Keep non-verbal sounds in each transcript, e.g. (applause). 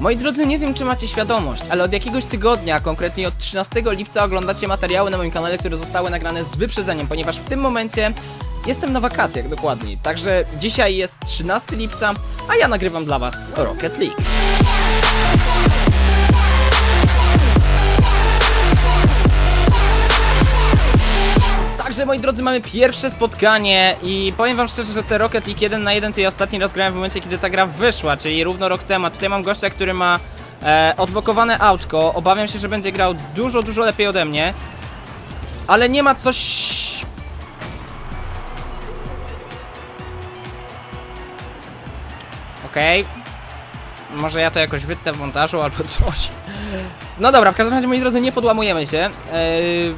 Moi drodzy, nie wiem czy macie świadomość, ale od jakiegoś tygodnia, konkretnie od 13 lipca oglądacie materiały na moim kanale, które zostały nagrane z wyprzedzeniem, ponieważ w tym momencie jestem na wakacjach dokładniej. Także dzisiaj jest 13 lipca, a ja nagrywam dla was Rocket League. Także moi drodzy, mamy pierwsze spotkanie i powiem wam szczerze, że te Rocket League 1 na 1 to ja ostatni raz grałem w momencie, kiedy ta gra wyszła, czyli równo rok temu. A Tutaj mam gościa, który ma e, odblokowane autko. Obawiam się, że będzie grał dużo, dużo lepiej ode mnie. Ale nie ma coś... Okej. Może ja to jakoś wytnę w montażu albo (laughs) coś. No dobra, w każdym razie, moi drodzy, nie podłamujemy się. Eee,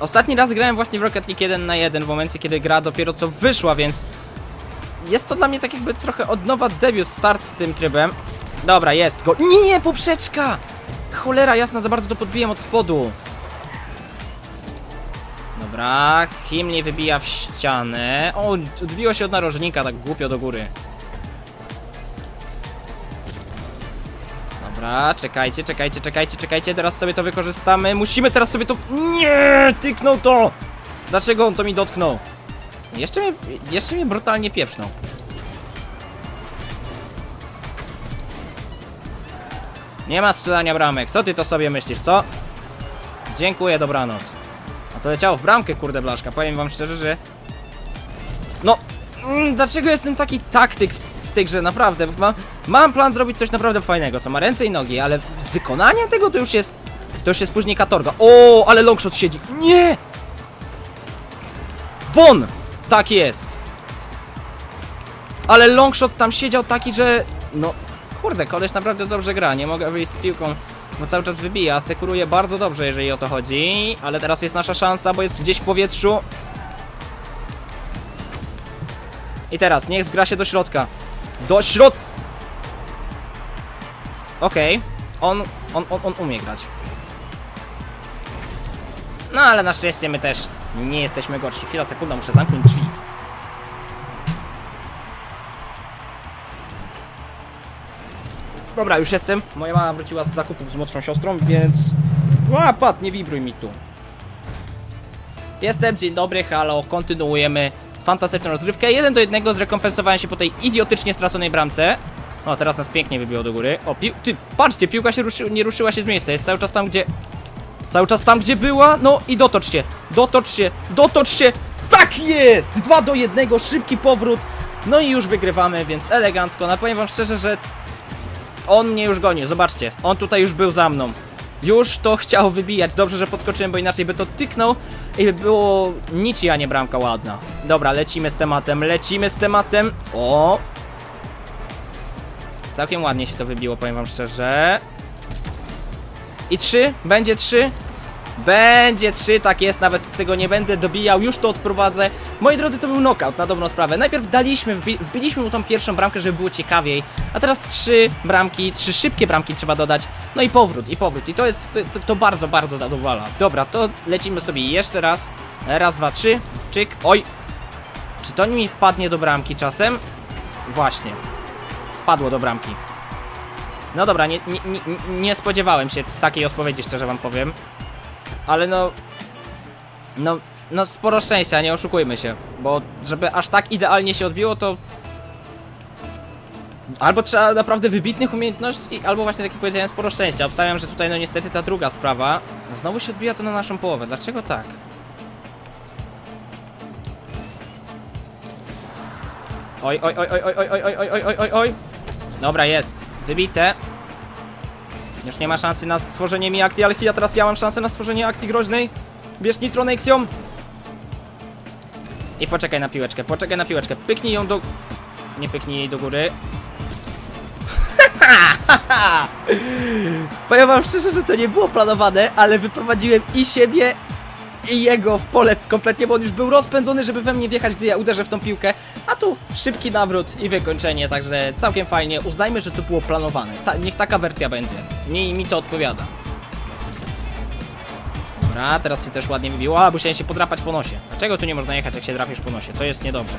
Ostatni raz grałem właśnie w Rocket League 1 na 1 w momencie, kiedy gra dopiero co wyszła, więc jest to dla mnie tak jakby trochę od nowa debiut, start z tym trybem. Dobra, jest go. Nie, poprzeczka! Cholera jasna, za bardzo to podbiłem od spodu. Dobra, Himli wybija w ścianę. O, odbiło się od narożnika, tak głupio do góry. Dobra, czekajcie, czekajcie, czekajcie, czekajcie, teraz sobie to wykorzystamy. Musimy teraz sobie to... Nie, tyknął to! Dlaczego on to mi dotknął? Jeszcze mnie, jeszcze mnie brutalnie pieprznął. Nie ma strzelania bramek, co ty to sobie myślisz, co? Dziękuję, dobranoc. A to leciało w bramkę, kurde blaszka, powiem wam szczerze, że... No, mm, dlaczego jestem taki taktyk w tej grze, naprawdę? Mam, mam plan zrobić coś naprawdę fajnego, co ma ręce i nogi, ale z wykonaniem tego to już jest... To już jest później katorga. O, ale longshot siedzi. Nie! Won! Tak jest. Ale longshot tam siedział taki, że... No, kurde, koleś naprawdę dobrze gra. Nie mogę wyjść z piłką, bo cały czas wybija. Sekuruje bardzo dobrze, jeżeli o to chodzi. Ale teraz jest nasza szansa, bo jest gdzieś w powietrzu. I teraz, niech zgra się do środka. Do środ... Okej. On, on, on, on umie grać. No ale na szczęście my też nie jesteśmy gorsi. Chwila, sekunda, muszę zamknąć drzwi. Dobra, już jestem. Moja mama wróciła z zakupów z młodszą siostrą, więc... A, pat, nie wibruj mi tu. Jestem, dzień dobry, halo, kontynuujemy fantastyczną rozgrywkę. Jeden do jednego zrekompensowałem się po tej idiotycznie straconej bramce. O, teraz nas pięknie wybiło do góry. O, pił... Ty, patrzcie, piłka się ruszy... nie ruszyła się z miejsca, jest cały czas tam, gdzie... Cały czas tam, gdzie była, no i dotocz się, dotocz się, dotocz się. Tak jest! 2 do 1, szybki powrót. No i już wygrywamy, więc elegancko. No powiem wam szczerze, że on mnie już goni, zobaczcie. On tutaj już był za mną. Już to chciał wybijać. Dobrze, że podskoczyłem, bo inaczej by to tyknął i by było nici, a nie bramka ładna. Dobra, lecimy z tematem, lecimy z tematem. O! Całkiem ładnie się to wybiło, powiem wam szczerze. I trzy? Będzie trzy? Będzie trzy, tak jest, nawet tego nie będę dobijał, już to odprowadzę. Moi drodzy, to był knockout, na dobrą sprawę. Najpierw daliśmy, wbi wbiliśmy mu tą pierwszą bramkę, żeby było ciekawiej, a teraz trzy bramki, trzy szybkie bramki trzeba dodać, no i powrót, i powrót, i to jest, to, to bardzo, bardzo zadowala. Dobra, to lecimy sobie jeszcze raz, raz, dwa, trzy, czyk, oj. Czy to mi wpadnie do bramki czasem? Właśnie, wpadło do bramki. No dobra, nie, nie, nie, nie spodziewałem się takiej odpowiedzi, szczerze wam powiem. Ale no... No, no sporo szczęścia, nie oszukujmy się. Bo żeby aż tak idealnie się odbiło, to... Albo trzeba naprawdę wybitnych umiejętności, albo właśnie tak jak powiedziałem, sporo szczęścia. Obstawiam, że tutaj no niestety ta druga sprawa. Znowu się odbija to na naszą połowę. Dlaczego tak? Oj, oj, oj, oj, oj, oj, oj, oj, oj, oj, oj, oj, oj. Dobra, jest. Wybite. Już nie ma szansy na stworzenie mi akcji, ale chwila, teraz ja mam szansę na stworzenie akcji groźnej. Bierz Nitronexium. I poczekaj na piłeczkę, poczekaj na piłeczkę. Pyknij ją do... Nie pyknij jej do góry. (laughs) Powiem wam szczerze, że to nie było planowane, ale wyprowadziłem i siebie, i jego w polec kompletnie, bo on już był rozpędzony, żeby we mnie wjechać, gdy ja uderzę w tą piłkę. A tu szybki nawrót i wykończenie, także całkiem fajnie. Uznajmy, że to było planowane. Ta, niech taka wersja będzie. Mi, mi to odpowiada. Dobra, teraz się też ładnie wybiło. A, musiałem się podrapać po nosie. Dlaczego tu nie można jechać, jak się drapiesz po nosie? To jest niedobrze.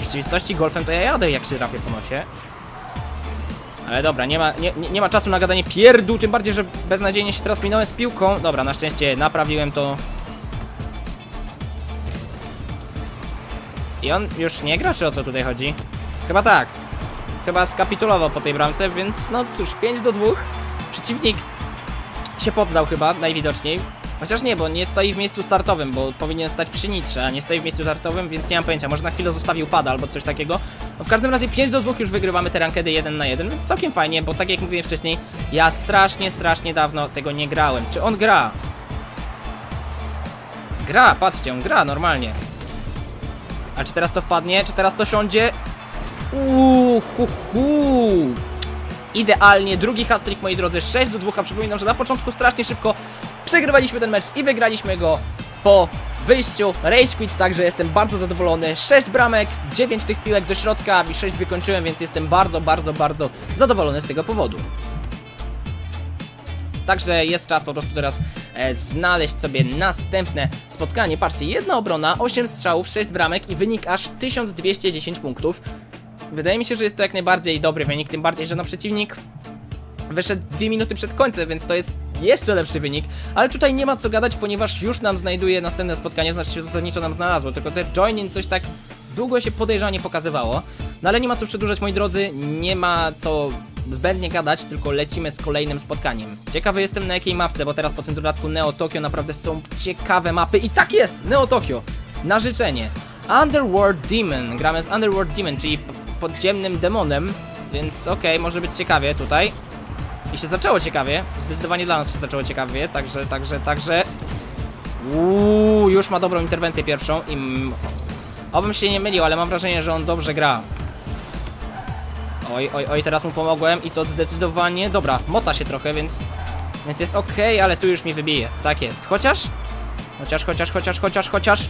rzeczywistości golfem to ja jadę, jak się trafię po nosie. Ale dobra, nie ma, nie nie ma czasu na gadanie pierdół, tym bardziej, że beznadziejnie się teraz minąłem z piłką. Dobra, na szczęście naprawiłem to. I on już nie gra, czy o co tutaj chodzi? Chyba tak. Chyba skapitulował po tej bramce, więc no cóż, 5 do 2. Przeciwnik się poddał chyba, najwidoczniej. Chociaż nie, bo nie stoi w miejscu startowym, bo powinien stać przy nitrze, a nie stoi w miejscu startowym, więc nie mam pojęcia. Może na chwilę zostawił pada albo coś takiego. No w każdym razie 5 do 2 już wygrywamy te rankedy 1 na 1, więc całkiem fajnie, bo tak jak mówiłem wcześniej, ja strasznie, strasznie dawno tego nie grałem. Czy on gra? Gra, patrzcie, on gra normalnie. A czy teraz to wpadnie? Czy teraz to siądzie? Uuu. Idealnie, drugi hat-trick moi drodzy, 6 do 2, a przypominam, że na początku strasznie szybko przegrywaliśmy ten mecz i wygraliśmy go po wyjściu Rage Quit, także jestem bardzo zadowolony. 6 bramek, 9 tych piłek do środka i 6 wykończyłem, więc jestem bardzo, bardzo, bardzo zadowolony z tego powodu. Także jest czas po prostu teraz e, znaleźć sobie następne spotkanie. Patrzcie, jedna obrona, 8 strzałów, 6 bramek i wynik aż 1210 punktów. Wydaje mi się, że jest to jak najbardziej dobry wynik, tym bardziej, że na przeciwnik wyszedł 2 minuty przed końcem, więc to jest jeszcze lepszy wynik, ale tutaj nie ma co gadać, ponieważ już nam znajduje następne spotkanie, znaczy się zasadniczo nam znalazło, tylko te joining coś tak długo się podejrzanie pokazywało, no ale nie ma co przedłużać moi drodzy, nie ma co zbędnie gadać, tylko lecimy z kolejnym spotkaniem. Ciekawy jestem na jakiej mapce, bo teraz po tym dodatku Neo Tokyo naprawdę są ciekawe mapy i tak jest, Neo Tokyo, na życzenie. Underworld Demon, gramy z Underworld Demon, czyli podziemnym demonem, więc okej, może być ciekawie tutaj. I się zaczęło ciekawie. Zdecydowanie dla nas się zaczęło ciekawie, także, także, także. Uuu, już ma dobrą interwencję pierwszą i. Obym się nie mylił, ale mam wrażenie, że on dobrze gra. Oj, oj, oj, teraz mu pomogłem i to zdecydowanie. Dobra, mota się trochę, więc. Więc jest ok, ale tu już mi wybije. Tak jest. Chociaż. Chociaż, chociaż, chociaż, chociaż, chociaż.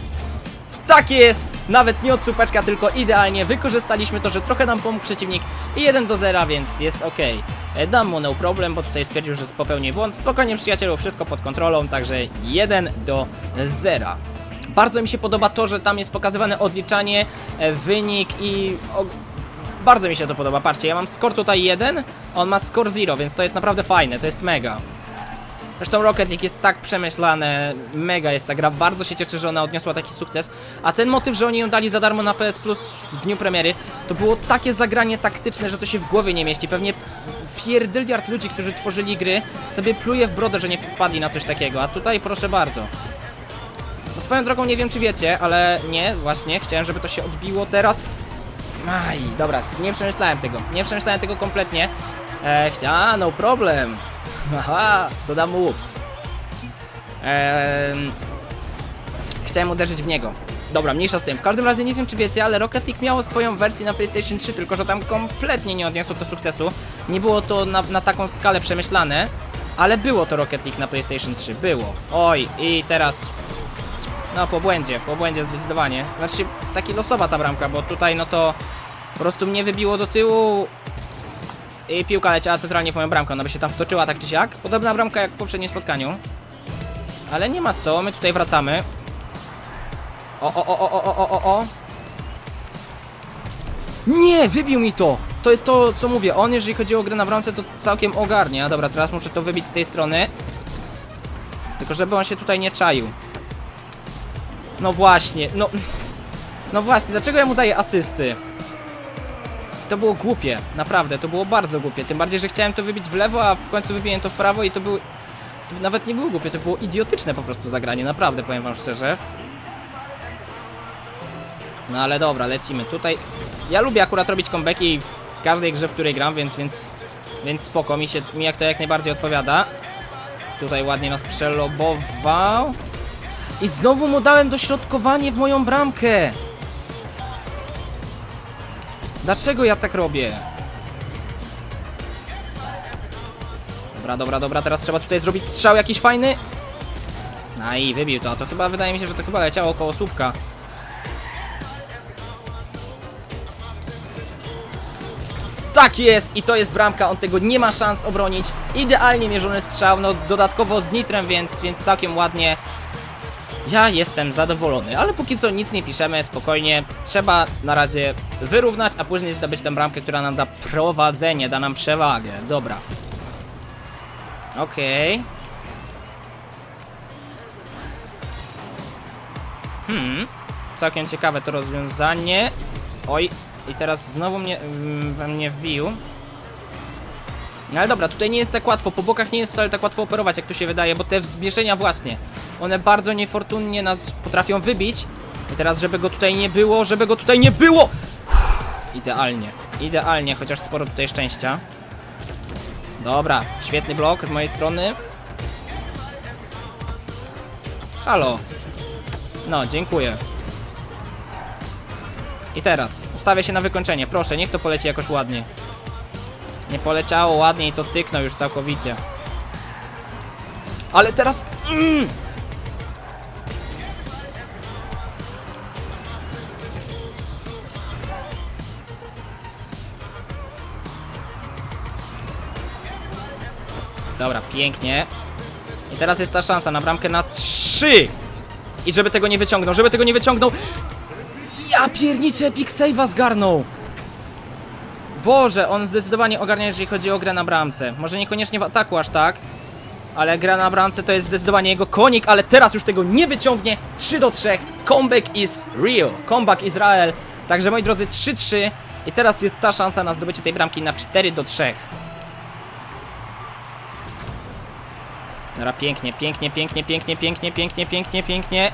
Tak jest! Nawet nie od słupeczka, tylko idealnie wykorzystaliśmy to, że trochę nam pomógł przeciwnik i 1 do 0, więc jest ok. E, Dam mu no problem, bo tutaj stwierdził, że popełnił błąd. Spokojnie przyjacielu, wszystko pod kontrolą, także 1 do 0. Bardzo mi się podoba to, że tam jest pokazywane odliczanie, e, wynik i... Bardzo mi się to podoba, patrzcie, ja mam score tutaj 1, on ma score 0, więc to jest naprawdę fajne, to jest mega. Zresztą Rocket League jest tak przemyślane, mega jest ta gra, bardzo się cieszę, że ona odniosła taki sukces. A ten motyw, że oni ją dali za darmo na PS Plus w dniu premiery, to było takie zagranie taktyczne, że to się w głowie nie mieści. Pewnie pierdyliard ludzi, którzy tworzyli gry, sobie pluje w brodę, że nie wpadli na coś takiego, a tutaj proszę bardzo. No swoją drogą nie wiem czy wiecie, ale nie, właśnie, chciałem, żeby to się odbiło teraz. Aj, dobra, nie przemyślałem tego, nie przemyślałem tego kompletnie. E, chcia, a, no problem. (laughs) Aha, to dam mu ups. Ehm, chciałem uderzyć w niego. Dobra, mniejsza z tym. W każdym razie nie wiem czy wiecie, ale Rocket League miało swoją wersję na PlayStation 3, tylko że tam kompletnie nie odniosło to sukcesu. Nie było to na, na taką skalę przemyślane, ale było to Rocket League na PlayStation 3, było. Oj, i teraz no, po błędzie, po błędzie zdecydowanie. Znaczy, taki losowa ta bramka, bo tutaj no to po prostu mnie wybiło do tyłu i piłka leciała centralnie w moją bramkę, ona by się tam wtoczyła tak czy siak. Podobna bramka jak w poprzednim spotkaniu. Ale nie ma co, my tutaj wracamy. O, o, o, o, o, o, o, o. Nie, wybił mi to! To jest to, co mówię. On, jeżeli chodzi o grę na bramce, to całkiem ogarnia. Dobra, teraz muszę to wybić z tej strony. Tylko żeby on się tutaj nie czaił. No właśnie, no... No właśnie, dlaczego ja mu daję asysty? To było głupie, naprawdę, to było bardzo głupie. Tym bardziej, że chciałem to wybić w lewo, a w końcu wybiłem to w prawo i to było... To nawet nie było głupie, to było idiotyczne po prostu zagranie, naprawdę, powiem wam szczerze. No ale dobra, lecimy. Tutaj... Ja lubię akurat robić comebacki w każdej grze, w której gram, więc... Więc, więc spoko, mi, się, mi jak to jak najbardziej odpowiada. Tutaj ładnie nas przelobował. I znowu mu dałem dośrodkowanie w moją bramkę. Dlaczego ja tak robię? Dobra, dobra, dobra, teraz trzeba tutaj zrobić strzał jakiś fajny. No i wybił to, to chyba, wydaje mi się, że to chyba leciało koło słupka. Tak jest! I to jest bramka, on tego nie ma szans obronić. Idealnie mierzony strzał, no dodatkowo z nitrem, więc, więc całkiem ładnie. Ja jestem zadowolony, ale póki co nic nie piszemy, spokojnie. Trzeba na razie wyrównać, a później zdobyć tę bramkę, która nam da prowadzenie, da nam przewagę. Dobra. Okej. Hmm. Całkiem ciekawe to rozwiązanie. Oj, i teraz znowu mnie, mm, we mnie wbił. No ale dobra, tutaj nie jest tak łatwo, po bokach nie jest wcale tak łatwo operować, jak tu się wydaje, bo te wzmieszenia właśnie, one bardzo niefortunnie nas potrafią wybić. I teraz, żeby go tutaj nie było, żeby go tutaj nie było! Idealnie, idealnie, chociaż sporo tutaj szczęścia. Dobra, świetny blok z mojej strony. Halo. No, dziękuję. I teraz, ustawię się na wykończenie, proszę, niech to poleci jakoś ładnie. Nie poleciało ładnie i to tyknął już całkowicie. Ale teraz... Mm! Dobra, pięknie. I teraz jest ta szansa na bramkę na 3! I żeby tego nie wyciągnął, żeby tego nie wyciągnął! Ja pierniczę, Epic Save'a zgarnął! Boże, on zdecydowanie ogarnia, jeżeli chodzi o grę na bramce. Może niekoniecznie w ataku aż tak, ale gra na bramce to jest zdecydowanie jego konik, ale teraz już tego nie wyciągnie. 3 do 3. Comeback is real. Comeback Izrael. Także moi drodzy, 3-3. I teraz jest ta szansa na zdobycie tej bramki na 4 do 3. Dobra, pięknie, pięknie, pięknie, pięknie, pięknie, pięknie, pięknie, pięknie.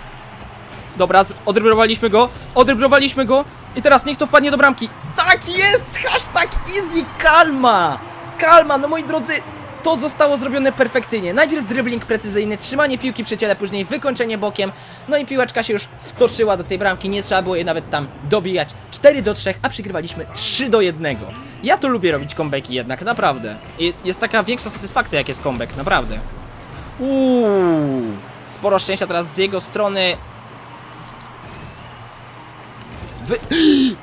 Dobra, odrybrowaliśmy go, odrybrowaliśmy go i teraz niech to wpadnie do bramki. Tak jest! Hashtag easy kalma! Kalma, no moi drodzy, to zostało zrobione perfekcyjnie. Najpierw dribbling precyzyjny, trzymanie piłki przy ciele, później wykończenie bokiem, no i piłeczka się już wtoczyła do tej bramki, nie trzeba było jej nawet tam dobijać. 4 do 3, a przegrywaliśmy 3 do 1. Ja to lubię robić comebacki jednak, naprawdę. I jest taka większa satysfakcja jak jest comeback, naprawdę. Uuu, sporo szczęścia teraz z jego strony. Wy... (gasps)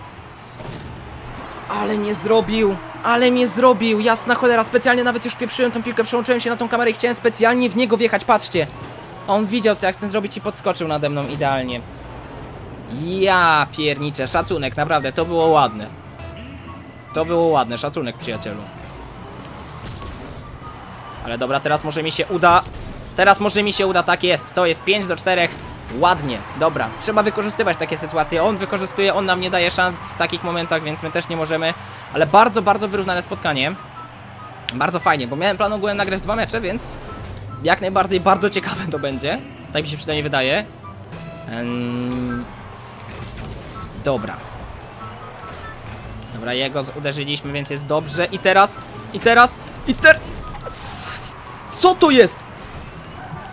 Ale mnie zrobił! Ale mnie zrobił! Jasna cholera, specjalnie nawet już pieprzyłem tą piłkę, przełączyłem się na tą kamerę i chciałem specjalnie w niego wjechać, patrzcie! On widział co ja chcę zrobić i podskoczył nade mną idealnie. Ja pierniczę, szacunek, naprawdę, to było ładne. To było ładne, szacunek przyjacielu. Ale dobra, teraz może mi się uda. Teraz może mi się uda, tak jest. To jest 5 do 4. Ładnie, dobra. Trzeba wykorzystywać takie sytuacje. On wykorzystuje, on nam nie daje szans w takich momentach, więc my też nie możemy. Ale bardzo, bardzo wyrównane spotkanie. Bardzo fajnie, bo miałem plan ogółem nagrać dwa mecze, więc jak najbardziej bardzo ciekawe to będzie. Tak mi się przynajmniej wydaje. Dobra. Dobra, jego uderzyliśmy, więc jest dobrze. I teraz, i teraz, i teraz. Co to jest?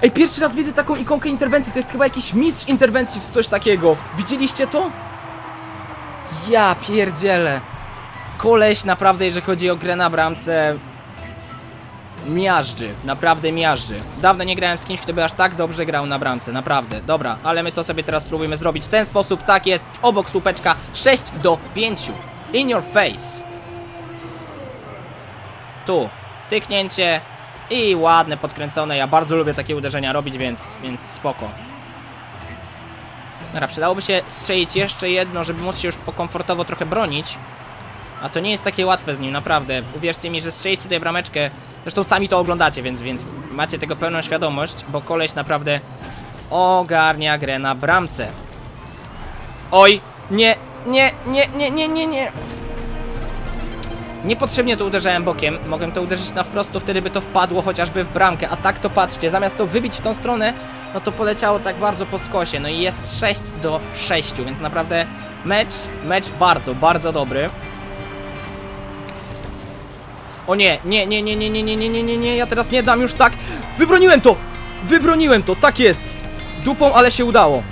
Ej, pierwszy raz widzę taką ikonkę interwencji, to jest chyba jakiś mistrz interwencji czy coś takiego. Widzieliście to? Ja pierdzielę. Koleś naprawdę, jeżeli chodzi o grę na bramce, miażdży, naprawdę miażdży. Dawno nie grałem z kimś, kto by aż tak dobrze grał na bramce, naprawdę. Dobra, ale my to sobie teraz spróbujemy zrobić w ten sposób, tak jest, obok słupeczka 6 do 5. In your face. Tu, tyknięcie i ładne, podkręcone. Ja bardzo lubię takie uderzenia robić, więc, więc spoko. Dobra, przydałoby się strzelić jeszcze jedno, żeby móc się już pokomfortowo trochę bronić. A to nie jest takie łatwe z nim, naprawdę. Uwierzcie mi, że strzelić tutaj brameczkę. Zresztą sami to oglądacie, więc, więc macie tego pełną świadomość, bo koleś naprawdę ogarnia grę na bramce. Oj, nie, nie, nie, nie, nie, nie, nie. Niepotrzebnie to uderzałem bokiem. Mogłem to uderzyć na wprost, to wtedy by to wpadło chociażby w bramkę. A tak to patrzcie, zamiast to wybić w tą stronę, no to poleciało tak bardzo po skosie. No i jest 6 do 6, więc naprawdę mecz, mecz bardzo, bardzo dobry. O nie, nie, nie, nie, nie, nie, nie, nie, nie, nie, nie, ja teraz nie dam już tak. Wybroniłem to! Wybroniłem to, tak jest! Dupą, ale się udało.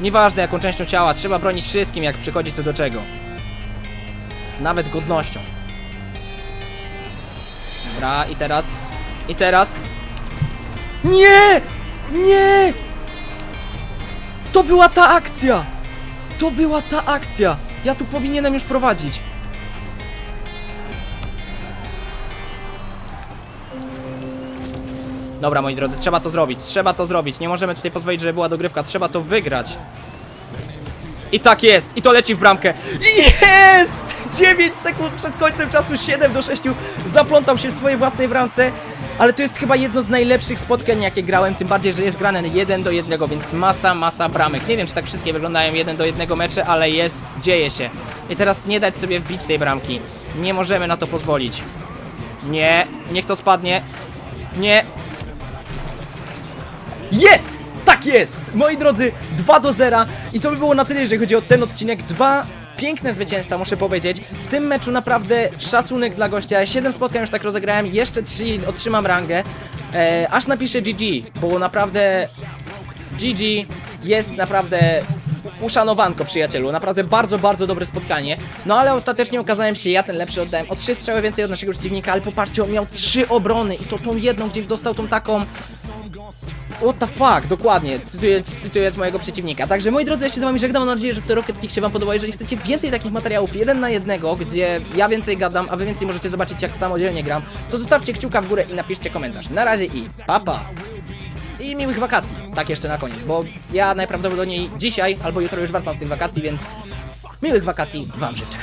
Nieważne jaką częścią ciała, trzeba bronić wszystkim, jak przychodzi co do czego. Nawet godnością. Dobra, i teraz. I teraz. Nie! Nie! To była ta akcja! To była ta akcja! Ja tu powinienem już prowadzić. Dobra, moi drodzy, trzeba to zrobić, trzeba to zrobić. Nie możemy tutaj pozwolić, żeby była dogrywka, trzeba to wygrać. I tak jest, i to leci w bramkę. Jest! 9 sekund przed końcem czasu, 7 do 6. Zaplątał się w swojej własnej bramce. Ale to jest chyba jedno z najlepszych spotkań, jakie grałem. Tym bardziej, że jest grane 1 do 1, więc masa, masa bramek. Nie wiem, czy tak wszystkie wyglądają 1 do 1 mecze, ale jest, dzieje się. I teraz nie dać sobie wbić tej bramki. Nie możemy na to pozwolić. Nie, niech to spadnie. Nie, jest! Tak jest! Moi drodzy, 2 do 0 i to by było na tyle, jeżeli chodzi o ten odcinek. Dwa piękne zwycięstwa, muszę powiedzieć. W tym meczu naprawdę szacunek dla gościa. 7 spotkań już tak rozegrałem, jeszcze 3 otrzymam rangę. E, aż napiszę GG, bo naprawdę GG jest naprawdę uszanowanko, przyjacielu. Naprawdę bardzo, bardzo dobre spotkanie. No ale ostatecznie okazałem się ja ten lepszy, oddałem o 3 strzały więcej od naszego przeciwnika, ale popatrzcie, on miał 3 obrony i to tą jedną, gdzie dostał tą taką What the fuck, dokładnie, cytując, cytując mojego przeciwnika. Także moi drodzy, ja się z wami żegnam, mam nadzieję, że te Rocket Kick się wam podoba. Jeżeli chcecie więcej takich materiałów jeden na jednego, gdzie ja więcej gadam, a wy więcej możecie zobaczyć jak samodzielnie gram, to zostawcie kciuka w górę i napiszcie komentarz. Na razie i papa. I miłych wakacji, tak jeszcze na koniec, bo ja najprawdopodobniej dzisiaj albo jutro już wracam z tych wakacji, więc miłych wakacji wam życzę.